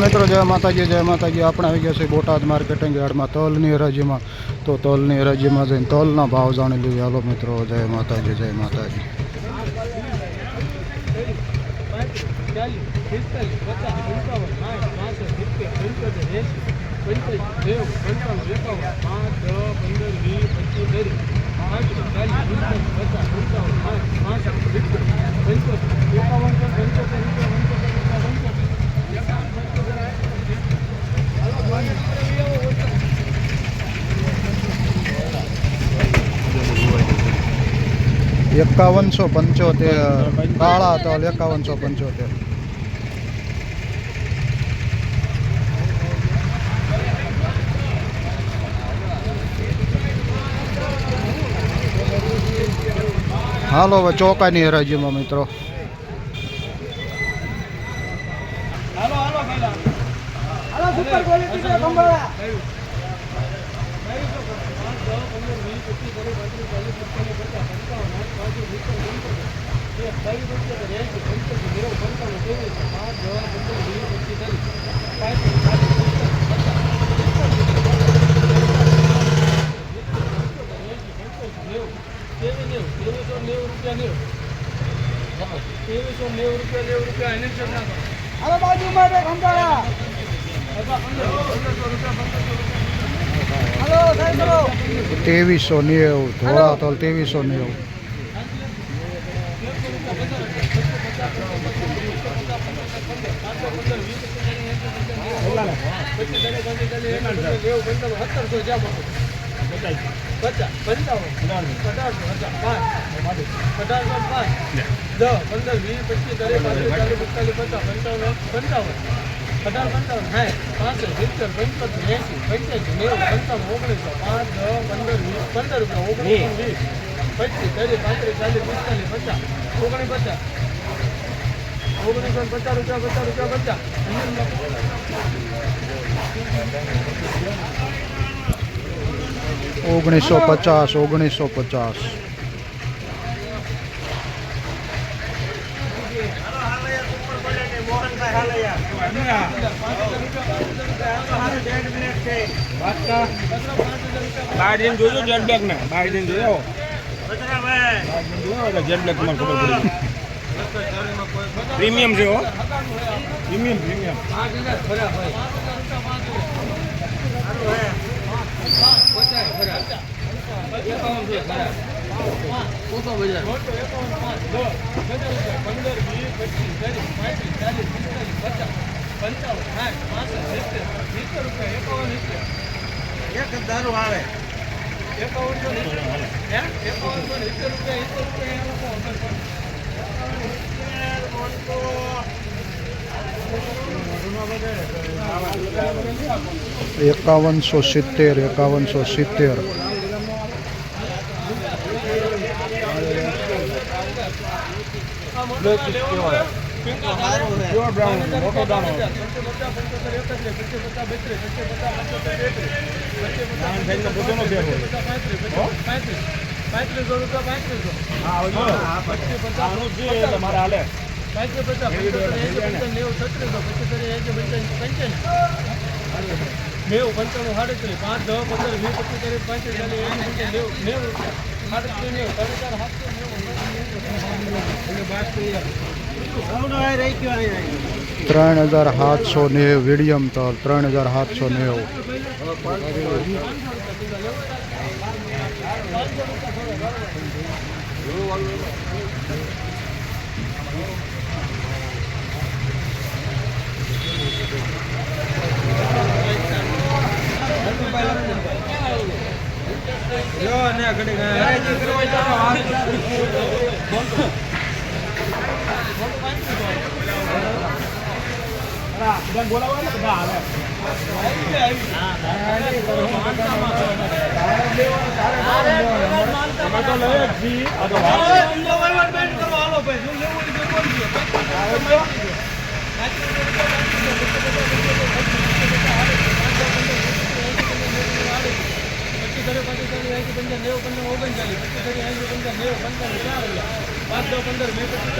મિત્રો જય માતાજી જય માતાજી આપણે આવી ગયા છે બોટાદ માર્કેટિંગ યાર્ડમાં તલની હરાજીમાં તો તલની હરાજીમાં જઈને તલના ભાવ જાણી લઈએ હાલો મિત્રો જય માતાજી જય માતાજી ચાલીસ પિસ્તાલીસ પચાસ પંચાવન સાઠ પાસઠ સિત્તેર પંચોતેર એકાવનસો પંચોતેર. કાળા તલ એકાવનસો પંચોતેર. હાલો હવે ચોકાની હરાજીમાં મિત્રો હાલો હાલો પહેલા હાલો સુપર ક્વોલિટી છે ખંભાળા. ત્રેવીસો નેવું રૂપિયા નેવું રૂપિયા એને જ નાખો હાલો બાજુ માટે ખંભાળા. ત્રેવીસો નેવું ધોળા તલ ત્રેવીસો નેવું પંદર વીસ પચાસ પંચાવન પંચાવન અઢાર પંચાવન સાઠ પાસઠ સિત્તેર પંચોતેર એંસી પંચ્યાસી નેવું પંચાવન ઓગણીસો પાંચ દસ પંદર વીસ પંદર રૂપિયા ઓગણીસો વીસ પચીસ ત્રીસ પાંત્રીસ ચાલીસ પિસ્તાલીસ પચાસ ઓગણીસ પચાસ ઓગણીસો પચાસ રૂપિયા પચાસ રૂપિયા પચાસ ઓગણીસો પચાસ ઓગણીસો પચાસ બહાર જઈને જોજો જેટ બ્લેક ને બહાર જઈને જોયો જેટ બ્લેક તમારે ખબર પડી પ્રીમિયમ છે હો. Premium premium. પંદર વીસ પચીસ ત્રીસ પાંત્રીસ ચાલીસ પિસ્તાલીસ પચાસ પંચાવન સાઠ પાસઠ સિત્તેર સિત્તેર રૂપિયા એકાવન રૂપિયા એક દારૂ આવે એકાવનસો ને હે એકાવનસો ને સિત્તેર રૂપિયા સિત્તેર રૂપિયા એ લોકો ઓર્ડર કરે. એકાવનસો સિત્તેર એકાવનસો સિત્તેર પ્યોર બ્રાઉન મોટો દાણો પોતાનો ફેર હોય. પાંત્રીસો રૂપિયા પાંત્રીસો હા જો પચીસ પચાસ આનું જ છે એટલે મારે હાલે પચાસ પંચાવન નેવું છત્રીસો પચીસ પંચાવન નેવું પંચાણું સાડત્રીસ પાંચ દસ પંદર વીસ પચીસ પંચાવન નેવું નેવું રૂપિયા સાડત્રીસ નેવું સાડા ચાર સાતસો ત્રણ હજાર સાતસો નેવું મીડિયમ તલ ત્રણ હજાર સાતસો નેવું લ્યો ને ઘડી હરાજી કરવા જાઓ હાથ હા, બોલાવો ને બધા આવે તો લઈએ જ છીએ. આ તો વાત પચીસ ત્રીસ પાંત્રીસ ચાલીસ એંસી પંચાવન નેવું પંદર પંચાવન પંચાવન પંદર પંચાવન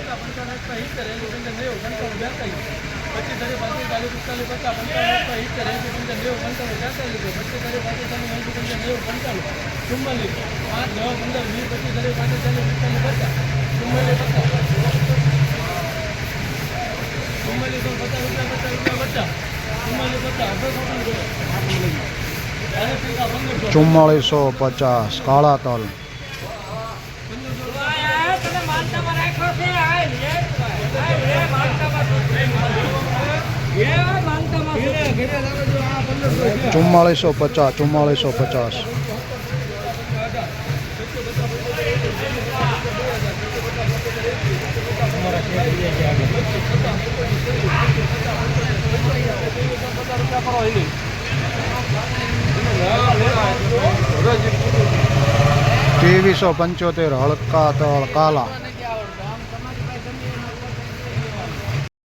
પંચાવન પંચાવન નેવું પંચાવન પંચાવન પંચાવન પંચાવન પંચાવન પંચાવન ચુમ્માલીસ પાંચ દસ પંદર વીસ પચીસ પિસ્તાલીસ પચાસ રૂપિયા પચાસ રૂપિયા પચાસ. ચુમ્માળીસો પચાસ કાળા તલ. ચુમ્માળીસો પચાસ ચુમ્માળીસો પચાસ. ત્રેવીસો પંચોતેર હળકા તળ કાલા.